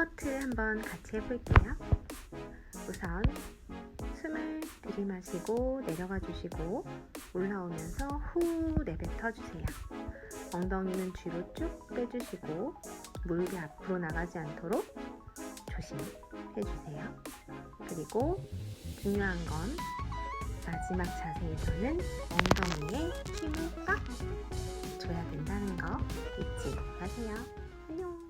스쿼트 한번 같이 해볼게요. 우선 숨을 들이마시고 내려가 주시고 올라오면서 후 내뱉어 주세요. 엉덩이는 뒤로 쭉 빼주시고 무릎이 앞으로 나가지 않도록 조심해 주세요. 그리고 중요한 건 마지막 자세에서는 엉덩이에 힘을 꽉 줘야 된다는 거 잊지 마세요. 안녕!